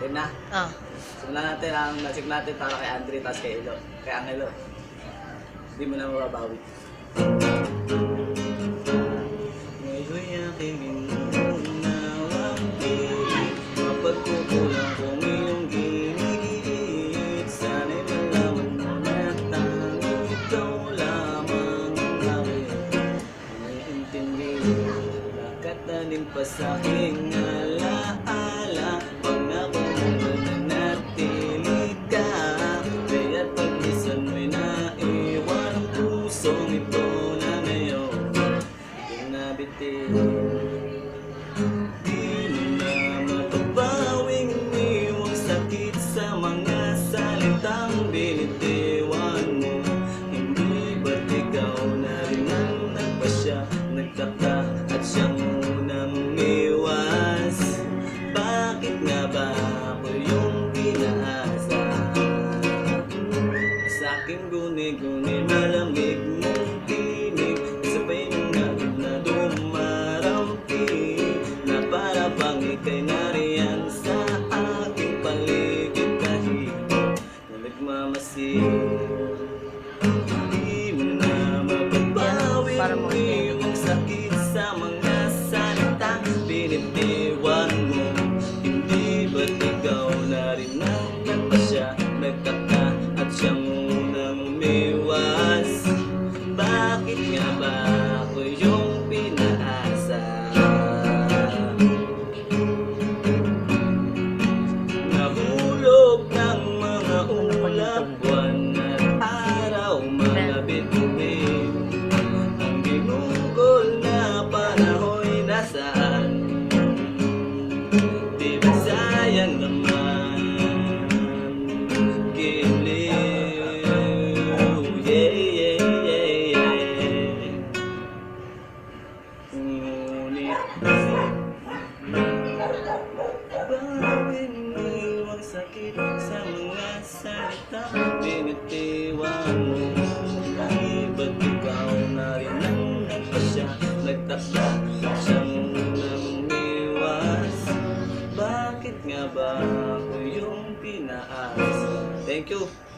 Game na. Oh. Simulan natin ang nasik natin para kay Andre tapos kay Elo. Kay Angelo. Hindi mo na mababawi. Ngayon'y aking inuunawang pilit Mapagkukulang kung iyong ginigiit Sana'y malaman mo na tanging ikaw lamang ang aking Naiintindi Nakatanim pa sa aking alaala nabitin Di na mapapawing iniwang sakit sa mga salitang binitiwan mo. Hindi ba't ikaw na at siyang unang umiwas Bakit nga ba ako yung pinaasa? Sa malamig bang ika'y nariyan sa aking paligid Kahit na nagmamasid. Di mo na mababawi Para mo- Iyong sakit sa mga salitang binitiwan mo Hindi ba't ikaw na rin ang nagpasya? Nagtaka at siyang unang umiwas. Bakit nga ba ako yung pinaasa? Sa mga salita Binitiwan mo Kahit ba't ikaw na rin ang nagpasya Nagtaka siyang unang umiwas Bakit nga ba ako yung pinaasa Thank you